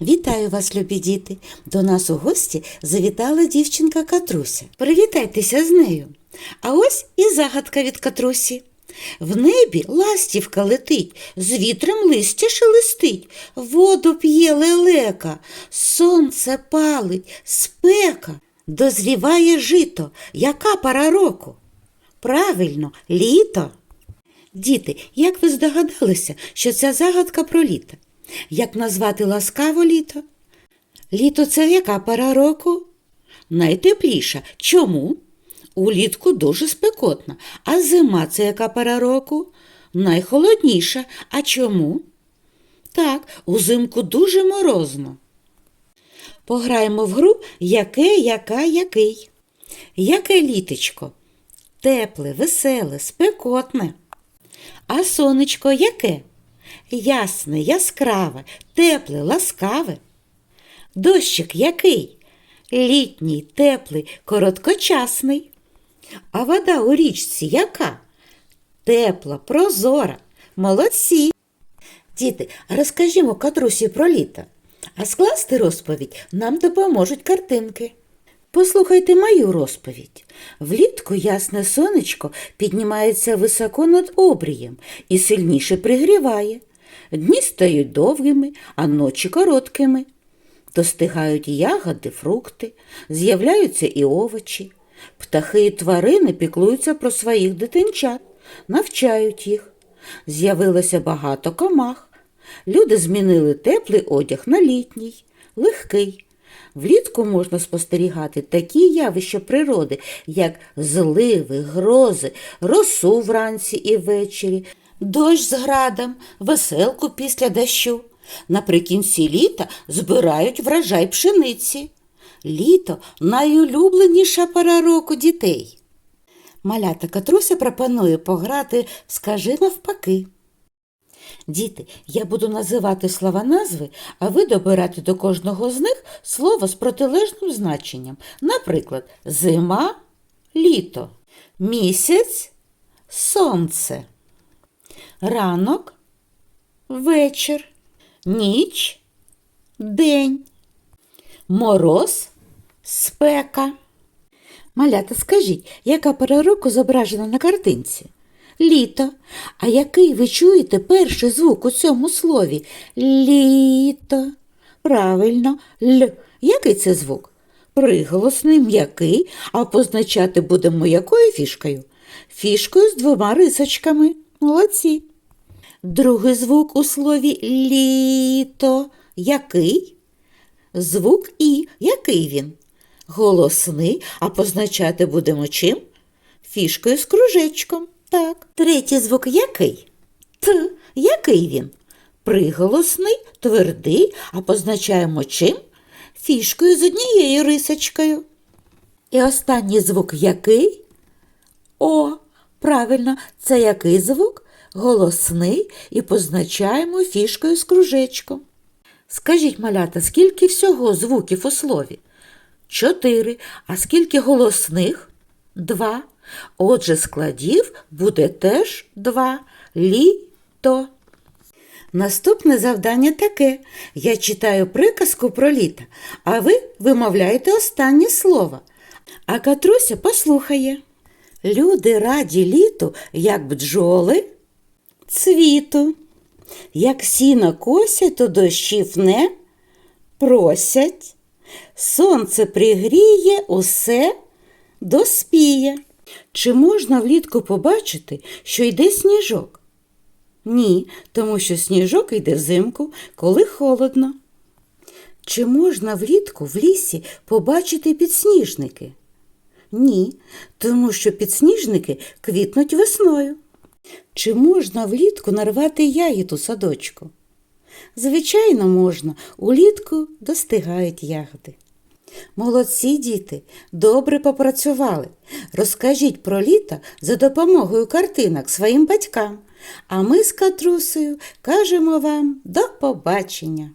Вітаю вас, любі діти! До нас у гості завітала дівчинка Катруся. Привітайтеся з нею. А ось і загадка від Катрусі. В небі ластівка летить, з вітром листя шелестить, воду п'є лелека, сонце палить, спека, дозріває жито. Яка пора року? Правильно, літо. Діти, як ви здогадалися, що ця загадка про літо? Як назвати ласкаво літо? Літо це яка пора року? Найтепліша. Чому? Улітку дуже спекотна. А зима це яка пора року? Найхолодніша. А чому? Так, узимку дуже морозно. Пограємо в гру яке, яка, який. Яке літечко? Тепле, веселе, спекотне. А сонечко яке? Ясне, яскраве, тепле, ласкаве. Дощик який? Літній, теплий, короткочасний. А вода у річці яка? Тепла, прозора. Молодці. Діти, розкажімо Катрусі про літо. А скласти розповідь нам допоможуть картинки. Послухайте мою розповідь. Влітку ясне сонечко піднімається високо над обрієм і сильніше пригріває. Дні стають довгими, а ночі короткими. Достигають ягоди, фрукти, з'являються і овочі. Птахи і тварини піклуються про своїх дитинчат, навчають їх. З'явилося багато комах. Люди змінили теплий одяг на літній, легкий. Влітку можна спостерігати такі явища природи, як зливи, грози, росу вранці і ввечері, дощ з градом, веселку після дощу. Наприкінці літа збирають врожай пшениці. Літо найулюбленіша пора року дітей. Малята Катруся пропонує пограти «Скажи навпаки. Діти, я буду називати слова назви, а ви добирати до кожного з них слово з протилежним значенням. Наприклад, зима, літо, місяць, сонце, ранок, вечір, ніч, день, мороз, спека. Малята, скажіть, яка пора року зображена на картинці? Літо. А який ви чуєте перший звук у цьому слові? Літо. Правильно, Л. Який це звук? Приголосний, м'який, а позначати будемо якою фішкою? Фішкою з двома рисочками. Молодці. Другий звук у слові літо. Який? Звук І. Який він? Голосний, а позначати будемо чим? Фішкою з кружечком. Так. Третій звук який? Т. Який він? Приголосний, твердий, а позначаємо чим? Фішкою з однією рисочкою. І останній звук який? О, правильно, це який звук? Голосний і позначаємо фішкою з кружечком. Скажіть, малята, скільки всього звуків у слові? Чотири. А скільки голосних? Два. Отже, складів буде теж два. Літо. Наступне завдання таке. Я читаю приказку про літо, а ви вимовляєте останнє слово. А Катруся послухає. Люди раді літу, як бджоли, цвіту. Як сіно косять, то дощів не просять. Сонце пригріє, усе доспіє. Чи можна влітку побачити, що йде сніжок? Ні, тому що сніжок йде взимку, коли холодно. Чи можна влітку в лісі побачити підсніжники? Ні, тому що підсніжники квітнуть весною. Чи можна влітку нарвати ягід у садочку? Звичайно, можна, улітку достигають ягоди. Молодці діти, добре попрацювали. Розкажіть про літо за допомогою картинок своїм батькам, а ми з Катрусею кажемо вам до побачення.